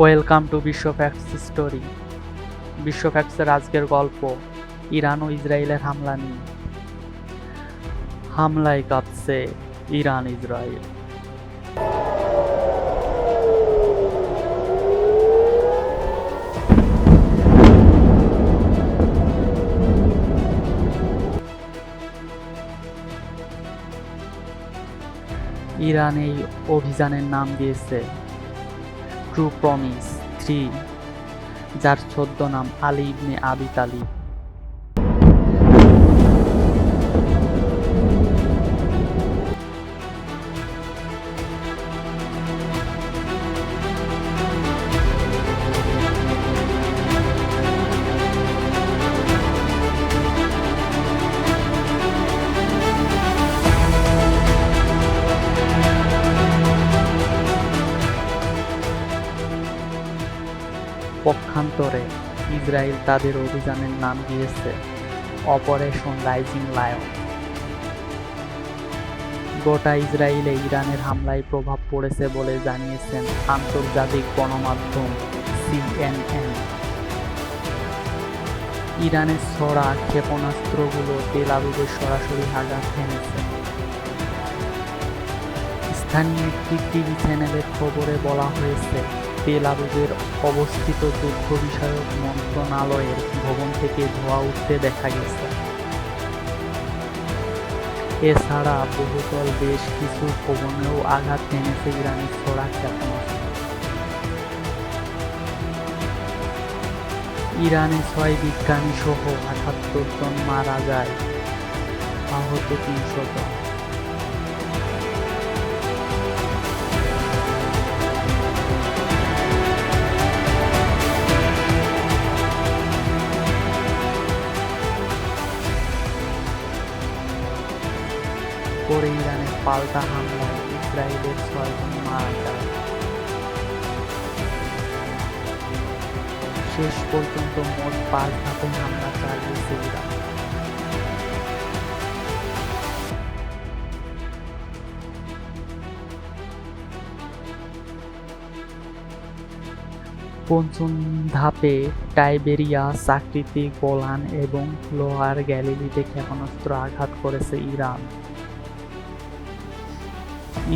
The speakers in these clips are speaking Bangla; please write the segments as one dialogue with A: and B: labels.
A: Welcome to Bishwa facts story Bishwa ফ্যাক্টসের আজকের গল্প, ইরান ও ইসরায়েলের হামলা নিয়ে। হামলায় কাঁপছে ইরান, ইসরায়েল। ইরান এই অভিযানের নাম দিয়েছে ট্রু প্রমিস থ্রি যার ছদ্ম নাম আলী ইবনে আবি তালিব। পক্ষান্তরে ইসরায়েল তাদের অভিযানের নাম দিয়েছে অপারেশন রাইজিং লায়ন। গোটা ইসরায়েলে ইরানের হামলায় প্রভাব পড়েছে বলে জানিয়েছেন আন্তর্জাতিক গণমাধ্যম সিএনএন। ইরানের ছড়া ক্ষেপণাস্ত্রগুলো তেল আবিবের সরাসরি আঘাত হেনেছে। স্থানীয় একটি টিভি চ্যানেলের খবরে বলা হয়েছে আবিবের অবস্থিত যুদ্ধ বিষয়ক মন্ত্রণালয়ের ভবন থেকে ধোঁয়া উঠতে দেখা গেছে। এছাড়া বহুতল বেশ কিছু ভবনেও আঘাত হেনেছে ইরানের ছোড়া ক্ষেপণাস্ত্র। ইরানে ছয় বিজ্ঞানী সহ আটাত্তর জন মারা যায়, আহত তিনশো জন। পরে ইরানের পাল্টা হামলায় ইসরায়েলের ছয়জন মারা যায়। শেষ পর্যন্ত মোট পাঁচ ধাপে হামলা চালিয়েছে ইরান। পঞ্চম ধাপে টাইবেরিয়া চাকরিতে গোলান এবং লোহার গ্যালিলিতে ক্ষেপণাস্ত্র আঘাত করেছে ইরান।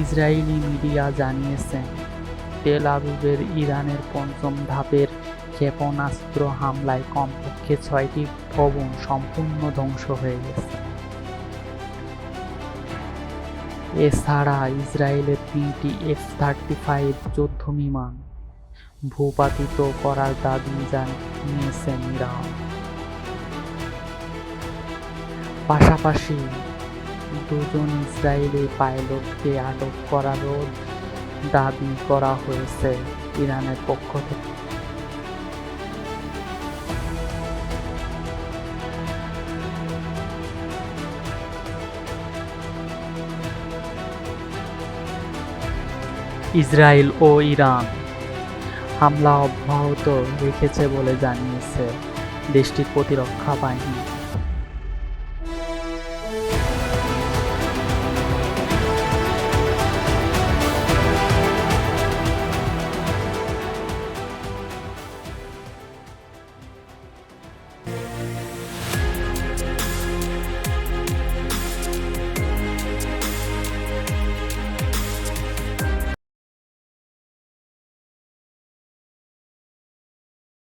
A: ইসরায়েলি মিডিয়া জানিয়েছেন তেল আবিবের ইরানের পঞ্চম ধাপের ক্ষেপণাস্ত্র হামলায় কমপক্ষে ছয়টি ভবন সম্পূর্ণ ধ্বংস হয়ে গেছে। এছাড়া ইসরায়েলের তিনটি এফ থার্টি ফাইভ যুদ্ধ বিমান ভূপাতিত করার দাবি জানিয়েছেন ইরান। পাশাপাশি দুজন ইসরায়েলি পাইলটকে আটক করারও দাবি করা হয়েছে ইরানের পক্ষ থেকে। ইসরায়েল ও ইরান হামলা অব্যাহত রেখেছে বলে জানিয়েছে দেশটির প্রতিরক্ষা বাহিনী।